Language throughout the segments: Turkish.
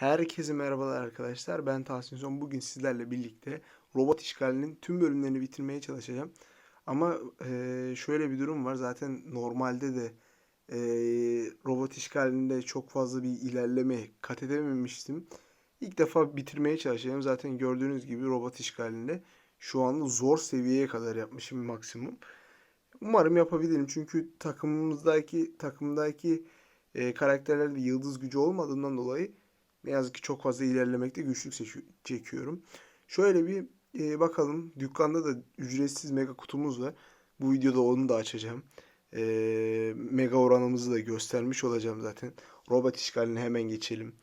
Herkese merhabalar arkadaşlar. Ben Tahsin Son. Bugün sizlerle birlikte robot işgalinin tüm bölümlerini bitirmeye çalışacağım. Ama eee, şöyle bir durum var. Zaten normalde de eee, robot işgalinde çok fazla bir ilerleme kat edememiştim. İlk defa bitirmeye çalışacağım. Zaten gördüğünüz gibi robot işgalinde şu an zor seviyeye kadar yapmışım maksimum. Umarım yapabilirim. Çünkü takımımızdaki takımdaki e, karakterlerde yıldız gücü olmadığından dolayı ne yazık ki çok fazla ilerlemekte güçlük çekiyorum. Şöyle bir e, bakalım. Dükkanda da ücretsiz mega kutumuz var. Bu videoda onu da açacağım. E, mega oranımızı da göstermiş olacağım zaten. Robot işgaline hemen geçelim.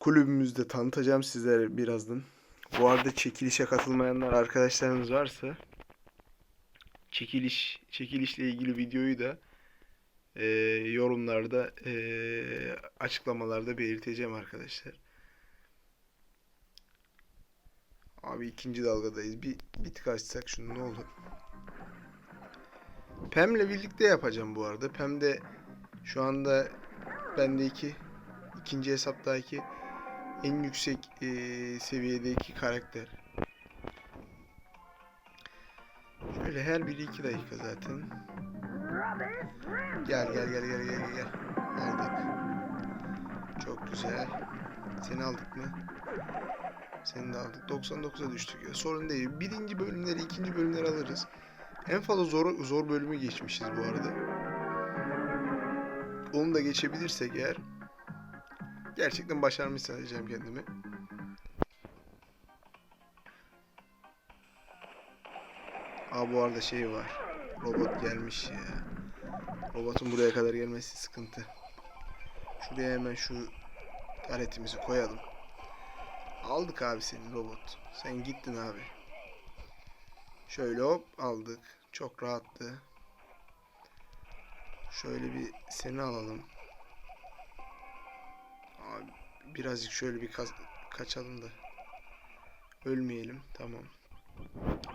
Kulübümüzü de tanıtacağım sizlere birazdan. Bu arada çekilişe katılmayanlar arkadaşlarınız varsa çekiliş çekilişle ilgili videoyu da e, yorumlarda e, açıklamalarda belirteceğim arkadaşlar. Abi ikinci dalgadayız. Bir, bir tık açsak şunu ne olur. Pem'le birlikte yapacağım bu arada. Pem de şu anda bendeki ikinci hesaptaki en yüksek e, seviyedeki karakter. Şöyle her biri iki dakika zaten. Gel gel gel gel gel gel. Aldık. Çok güzel. Seni aldık mı? Seni de aldık. 99'a düştük ya. Sorun değil. Birinci bölümleri, ikinci bölümleri alırız. En fazla zor zor bölümü geçmişiz bu arada. Onu da geçebilirsek eğer gerçekten başarmış sayacağım kendimi. Aa bu arada şey var. Robot gelmiş ya. Robotun buraya kadar gelmesi sıkıntı. Şuraya hemen şu taretimizi koyalım. Aldık abi senin robot. Sen gittin abi. Şöyle hop aldık. Çok rahattı. Şöyle bir seni alalım. Abi birazcık şöyle bir kaçalım da. Ölmeyelim. Tamam.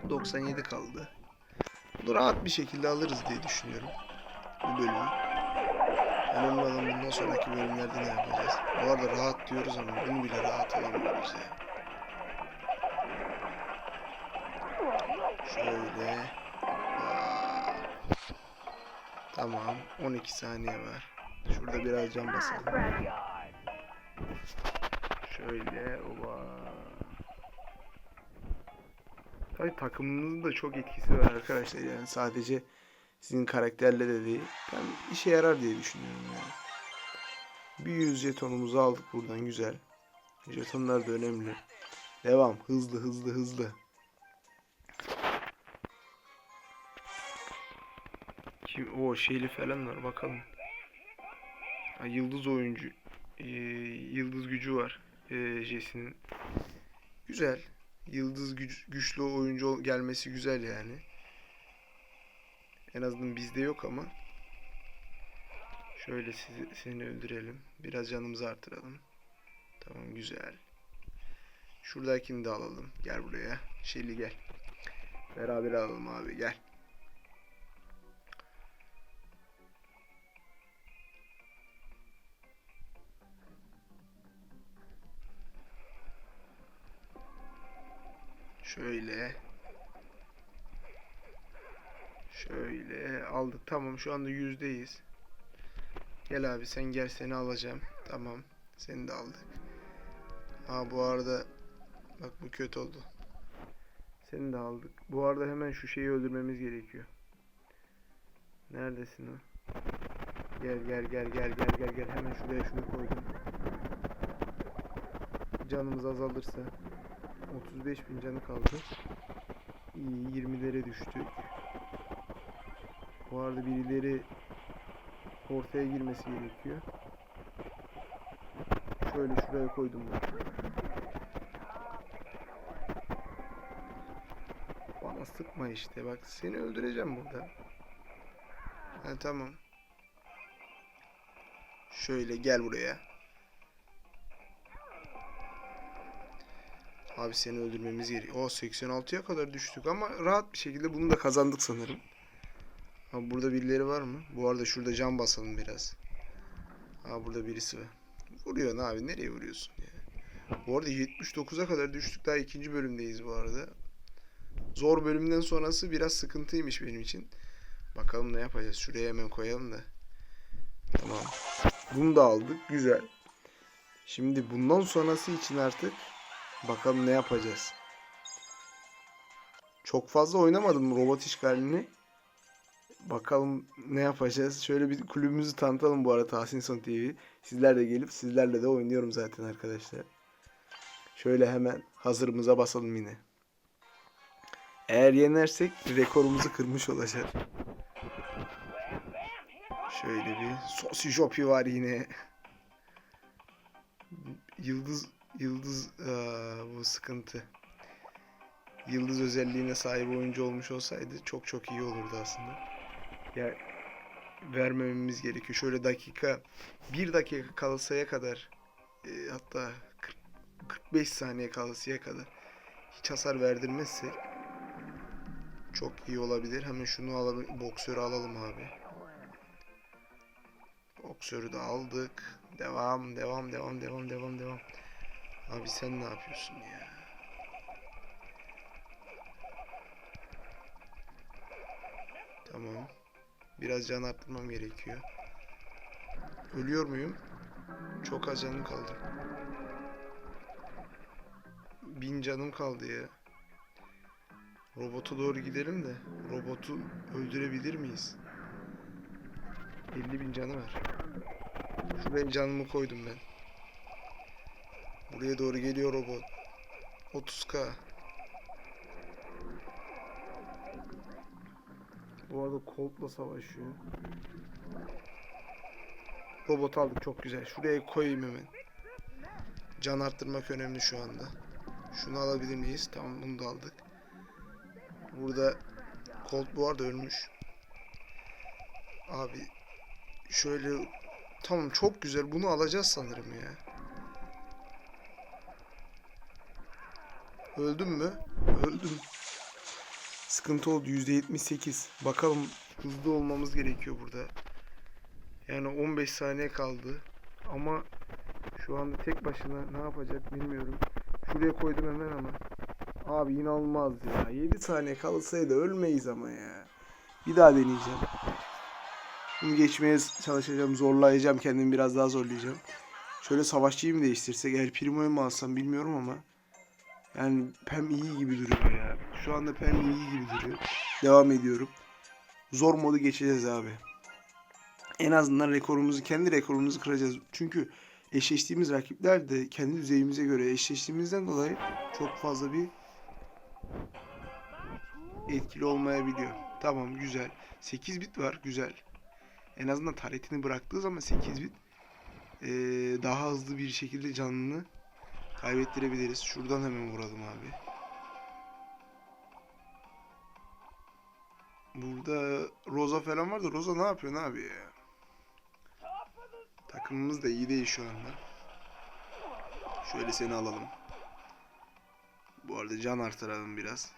97 kaldı. Bunu rahat bir şekilde alırız diye düşünüyorum. Bu bölümü. Önemli olan bundan sonraki bölümlerde ne yapacağız? Bu arada rahat diyoruz ama bunu bile rahat alamıyoruz ya. Şöyle. Tamam. 12 saniye var. Şurada biraz can basalım. Şöyle. Oba. Tabii takımınızın da çok etkisi var arkadaşlar yani sadece sizin karakterle de değil. Ben işe yarar diye düşünüyorum yani. Bir 100 jetonumuzu aldık buradan güzel. Jetonlar da önemli. Devam hızlı hızlı hızlı. Kim o şeyli falan var bakalım. Ha, yıldız oyuncu ee, yıldız gücü var ee, Jesse'nin. Güzel. Yıldız güç, güçlü oyuncu gelmesi güzel yani. En azından bizde yok ama. Şöyle sizi, seni öldürelim. Biraz canımızı artıralım. Tamam güzel. Şuradakini de alalım. Gel buraya. Şeli gel. Beraber alalım abi gel. Şöyle. Şöyle aldık. Tamam şu anda yüzdeyiz. Gel abi sen gel seni alacağım. Tamam. Seni de aldık. Ha bu arada bak bu kötü oldu. Seni de aldık. Bu arada hemen şu şeyi öldürmemiz gerekiyor. Neredesin o? Gel gel gel gel gel gel gel hemen şuraya şunu koydum. Canımız azalırsa 35 bin canı kaldı. İyi 20'lere düştük. Bu arada birileri ortaya girmesi gerekiyor. Şöyle şuraya koydum ben. Bana sıkma işte bak seni öldüreceğim burada. Ha tamam. Şöyle gel buraya. Abi seni öldürmemiz gerekiyor. O 86'ya kadar düştük ama rahat bir şekilde bunu da kazandık sanırım. Abi burada birileri var mı? Bu arada şurada cam basalım biraz. Aa burada birisi var. Vuruyorsun abi. Nereye vuruyorsun ya? Bu arada 79'a kadar düştük. Daha ikinci bölümdeyiz bu arada. Zor bölümden sonrası biraz sıkıntıymış benim için. Bakalım ne yapacağız. Şuraya hemen koyalım da. Tamam. Bunu da aldık. Güzel. Şimdi bundan sonrası için artık bakalım ne yapacağız. Çok fazla oynamadım robot işgalini. Bakalım ne yapacağız. Şöyle bir kulübümüzü tanıtalım bu arada Tahsin Son TV. Sizler de gelip sizlerle de oynuyorum zaten arkadaşlar. Şöyle hemen hazırımıza basalım yine. Eğer yenersek rekorumuzu kırmış olacak. Şöyle bir Sosi Jopi var yine. Yıldız Yıldız aa, bu sıkıntı. Yıldız özelliğine sahip oyuncu olmuş olsaydı çok çok iyi olurdu aslında. Ya vermememiz gerekiyor. Şöyle dakika bir dakika kalsaya kadar e, hatta 40 45 saniye kalsaya kadar hiç hasar verdirmezsek çok iyi olabilir. Hemen şunu alalım. Boksörü alalım abi. Boksörü de aldık. Devam, devam, devam, devam, devam, devam. Abi sen ne yapıyorsun ya? Tamam. Biraz can arttırmam gerekiyor. Ölüyor muyum? Çok az canım kaldı. Bin canım kaldı ya. Robota doğru gidelim de robotu öldürebilir miyiz? 50 bin canı var. Şuraya canımı koydum ben. Buraya doğru geliyor robot. 30k. Bu arada Colt'la savaşıyor. Robot aldık çok güzel. Şuraya koyayım hemen. Can arttırmak önemli şu anda. Şunu alabilir miyiz? Tamam bunu da aldık. Burada Colt bu arada ölmüş. Abi şöyle tamam çok güzel bunu alacağız sanırım ya. Öldüm mü? Öldüm. Sıkıntı oldu %78. Bakalım hızlı olmamız gerekiyor burada. Yani 15 saniye kaldı. Ama şu anda tek başına ne yapacak bilmiyorum. Şuraya koydum hemen ama. Abi inanılmaz ya. 7 saniye kalsaydı ölmeyiz ama ya. Bir daha deneyeceğim. Bunu geçmeye çalışacağım. Zorlayacağım. Kendimi biraz daha zorlayacağım. Şöyle savaşçıyı mı değiştirsek? El Primo'yu mu alsam bilmiyorum ama. Yani Pem iyi gibi duruyor ya. Şu anda Pem iyi gibi duruyor. Devam ediyorum. Zor modu geçeceğiz abi. En azından rekorumuzu, kendi rekorumuzu kıracağız. Çünkü eşleştiğimiz rakipler de kendi düzeyimize göre eşleştiğimizden dolayı çok fazla bir etkili olmayabiliyor. Tamam güzel. 8 bit var güzel. En azından taretini bıraktığı zaman 8 bit ee, daha hızlı bir şekilde canını kaybettirebiliriz. Şuradan hemen vuralım abi. Burada Rosa falan var da Rosa ne yapıyorsun abi ya? Takımımız da iyi değil şu anda. Şöyle seni alalım. Bu arada can artıralım biraz.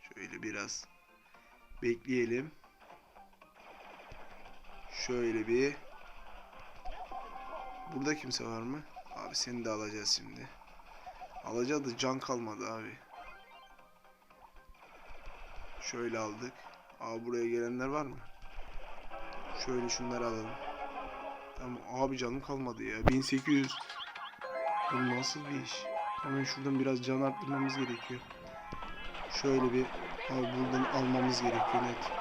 Şöyle biraz bekleyelim. Şöyle bir Burada kimse var mı? Abi seni de alacağız şimdi. Alacağız da can kalmadı abi. Şöyle aldık. Abi buraya gelenler var mı? Şöyle şunları alalım. Tamam abi canım kalmadı ya. 1800. Bu nasıl bir iş? Hemen şuradan biraz can arttırmamız gerekiyor. Şöyle bir abi buradan almamız gerekiyor net.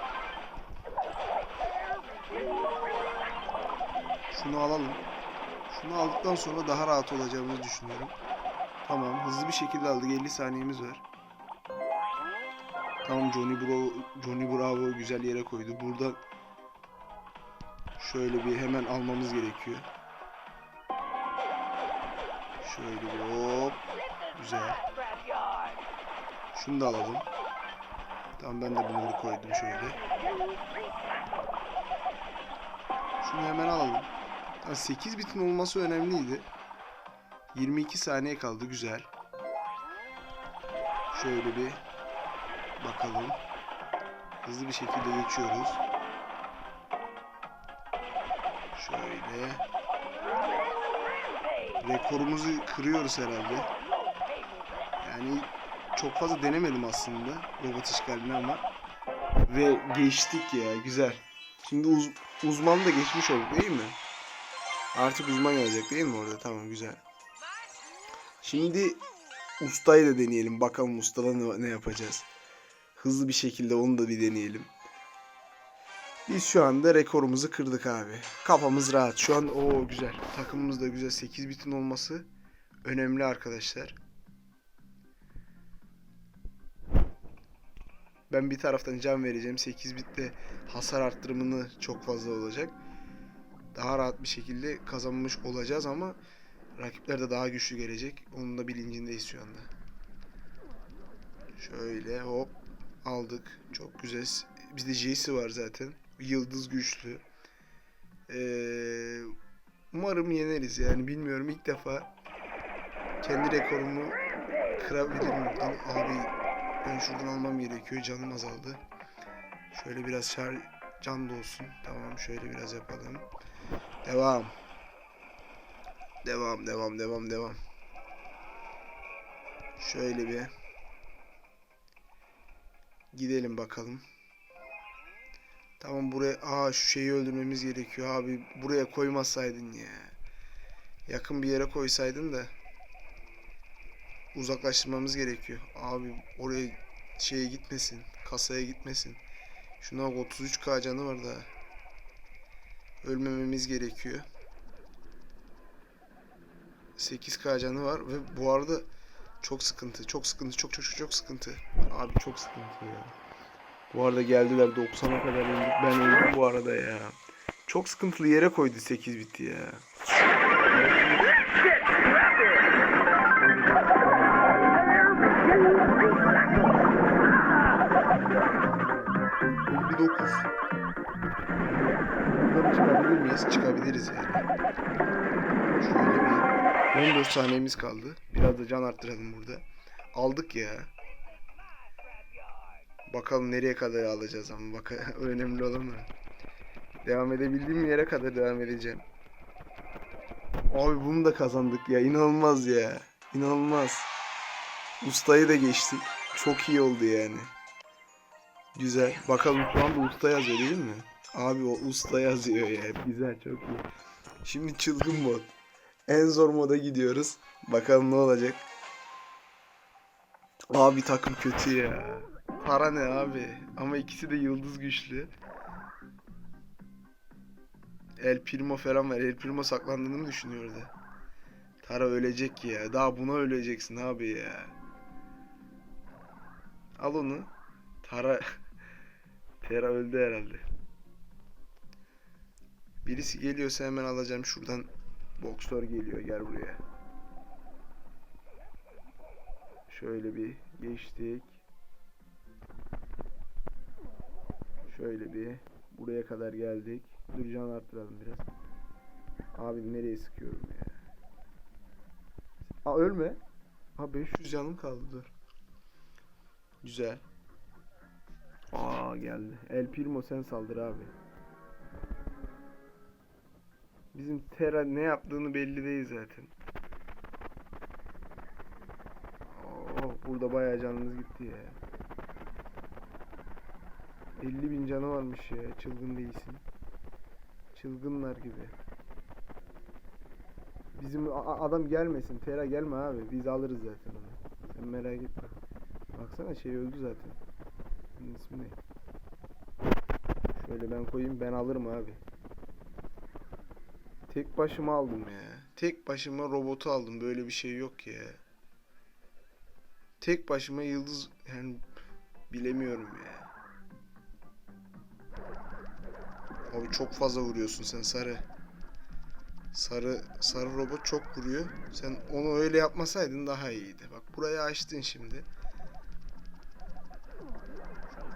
Şunu alalım. Şunu aldıktan sonra daha rahat olacağımızı düşünüyorum. Tamam hızlı bir şekilde aldık. 50 saniyemiz var. Tamam Johnny Bravo, Johnny Bravo güzel yere koydu. Buradan şöyle bir hemen almamız gerekiyor. Şöyle bir hop. Güzel. Şunu da alalım. Tamam ben de bunları koydum şöyle. Şunu hemen alalım. 8 bitin olması önemliydi. 22 saniye kaldı güzel. Şöyle bir bakalım. Hızlı bir şekilde geçiyoruz. Şöyle. rekorumuzu kırıyoruz herhalde. Yani çok fazla denemedim aslında robot işgalini ama ve geçtik ya güzel. Şimdi uz uzman da geçmiş olduk değil mi? Artık uzman gelecek değil mi orada? Tamam güzel. Şimdi ustayı da deneyelim. Bakalım ustada ne, ne yapacağız. Hızlı bir şekilde onu da bir deneyelim. Biz şu anda rekorumuzu kırdık abi. Kafamız rahat. Şu an o güzel. Takımımız da güzel. 8 bitin olması önemli arkadaşlar. Ben bir taraftan can vereceğim. 8 bitte hasar arttırımını çok fazla olacak. Daha rahat bir şekilde kazanmış olacağız ama rakipler de daha güçlü gelecek. Onun da bilincindeyiz şu anda. Şöyle hop aldık. Çok güzel. Bizde J'si var zaten. Yıldız güçlü. Ee, umarım yeneriz yani bilmiyorum ilk defa kendi rekorumu kırabilirim buradan. Abi ben şuradan almam gerekiyor. Canım azaldı. Şöyle biraz şar can da olsun. Tamam şöyle biraz yapalım. Devam. Devam devam devam devam. Şöyle bir gidelim bakalım. Tamam buraya aa şu şeyi öldürmemiz gerekiyor abi. Buraya koymasaydın ya. Yakın bir yere koysaydın da uzaklaştırmamız gerekiyor. Abi oraya şeye gitmesin. Kasaya gitmesin. Şuna bak 33k canı var daha. Ölmememiz gerekiyor. 8k canı var ve bu arada çok sıkıntı. Çok sıkıntı. Çok çok çok sıkıntı. Abi çok sıkıntı ya. Bu arada geldiler 90'a kadar indik. Ben öldüm bu arada ya. Çok sıkıntılı yere koydu 8 bitti ya. Bir 9. Buradan çıkabilir miyiz? Çıkabiliriz yani. Şöyle bir 14 saniyemiz kaldı. Biraz da can arttıralım burada. Aldık ya. Bakalım nereye kadar alacağız ama bak önemli olan. Devam edebildiğim yere kadar devam edeceğim. Abi bunu da kazandık ya. İnanılmaz ya. İnanılmaz. Ustayı da geçtik. Çok iyi oldu yani. Güzel. Bakalım şu anda usta yazıyor değil mi? Abi o usta yazıyor ya. Güzel çok iyi. Şimdi çılgın mod. En zor moda gidiyoruz. Bakalım ne olacak. Abi takım kötü ya. Para ne abi? Ama ikisi de yıldız güçlü. El Primo falan var. El Primo saklandığını mı düşünüyordu? Tara ölecek ya. Daha buna öleceksin abi ya. Al onu. Tara Tera öldü herhalde. Birisi geliyorsa hemen alacağım şuradan. Boksör geliyor gel buraya. Şöyle bir geçtik. Şöyle bir buraya kadar geldik. Dur can arttıralım biraz. Abi nereye sıkıyorum ya? Aa ölme. Ha 500 canım kaldı dur. Güzel. Aa geldi. El Primo sen saldır abi. Bizim Terra ne yaptığını belli değil zaten. Oh, burada bayağı canımız gitti ya. 50 bin canı varmış ya. Çılgın değilsin. Çılgınlar gibi. Bizim adam gelmesin. Tera gelme abi. Biz alırız zaten onu. Sen merak etme. Baksana şey öldü zaten. Bunun ismi ne? Şöyle ben koyayım ben alırım abi. Tek başıma aldım ya. Tek başıma robotu aldım. Böyle bir şey yok ya. Tek başıma yıldız yani bilemiyorum ya. Abi çok fazla vuruyorsun sen sarı. Sarı sarı robot çok vuruyor. Sen onu öyle yapmasaydın daha iyiydi. Bak burayı açtın şimdi.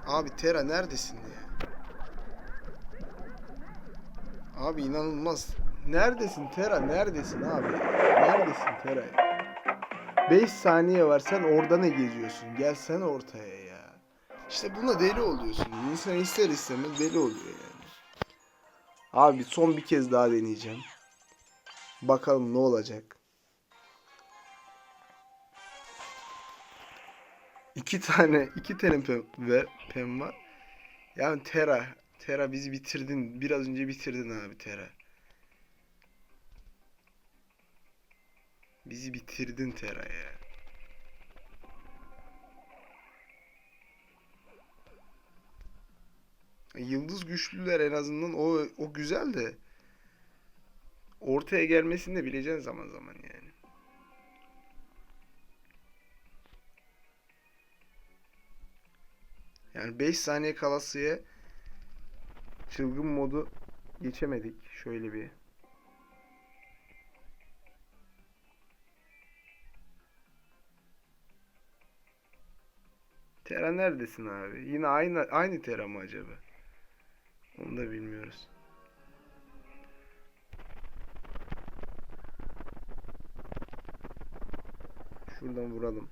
Abi Tera neredesin ya? Abi inanılmaz. Neredesin Tera? Neredesin abi? Neredesin Tera? 5 saniye var sen orada ne geziyorsun? Gelsene ortaya ya. İşte buna deli oluyorsun. İnsan ister istemez deli oluyor yani. Abi son bir kez daha deneyeceğim. Bakalım ne olacak. İki tane, iki tane pem, ve, pem var. Yani Tera, Tera bizi bitirdin. Biraz önce bitirdin abi Tera. Bizi bitirdin Tera ya. Yıldız güçlüler en azından o o güzel de ortaya gelmesini de bileceksin zaman zaman yani. Yani 5 saniye kalasıya çılgın modu geçemedik. Şöyle bir Tera neredesin abi? Yine aynı aynı Tera mı acaba? Onu da bilmiyoruz. Şuradan vuralım.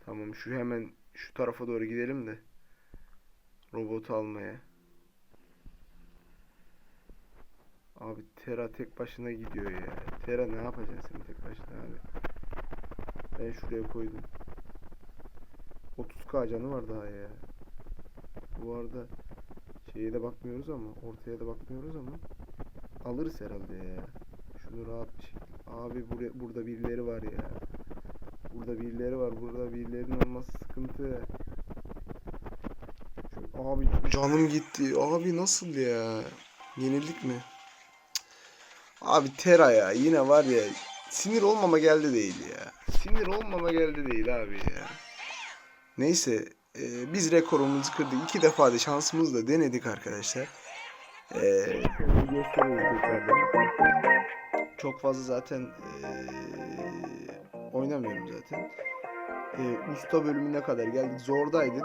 Tamam şu hemen şu tarafa doğru gidelim de robotu almaya. Abi Tera tek başına gidiyor ya. Tera ne yapacaksın sen tek başına abi? Ben şuraya koydum. 30k canı var daha ya. Bu arada şeye de bakmıyoruz ama ortaya da bakmıyoruz ama alırız herhalde ya. Şunu rahat bir şekilde. Abi buraya, burada birileri var ya. Burada birileri var. Burada birilerinin olması sıkıntı. Şu- abi canım gitti. Abi nasıl ya? Yenildik mi? Abi Tera ya yine var ya sinir olmama geldi değil ya. Sinir olmama geldi değil abi ya. Neyse e, biz rekorumuzu kırdık. İki defa da şansımızla denedik arkadaşlar. E. Çok fazla zaten e, oynamıyorum zaten. E, usta bölümüne kadar geldik. Zordaydık.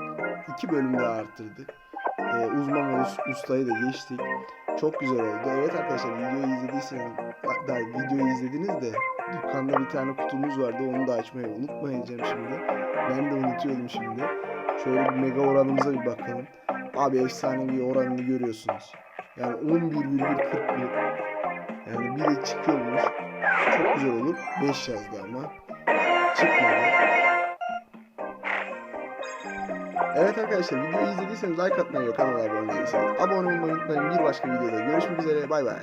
İki bölüm daha arttırdık. E, uzman ve us- ustayı da geçtik. Çok güzel oldu. Evet arkadaşlar videoyu izlediyseniz da videoyu izlediniz de dükkanda bir tane kutumuz vardı. Onu da açmayı unutmayacağım şimdi. Ben de unutuyordum şimdi. Şöyle bir mega oranımıza bir bakalım. Abi efsanevi oranını görüyorsunuz. Yani 11,41. Yani bir de çıkıyormuş. Çok güzel olur. 5 yazdı ama. Çıkmadı. Evet arkadaşlar videoyu izlediyseniz like atmayı ve kanala abone değilseniz abone olmayı unutmayın. Bir başka videoda görüşmek üzere. Bay bay.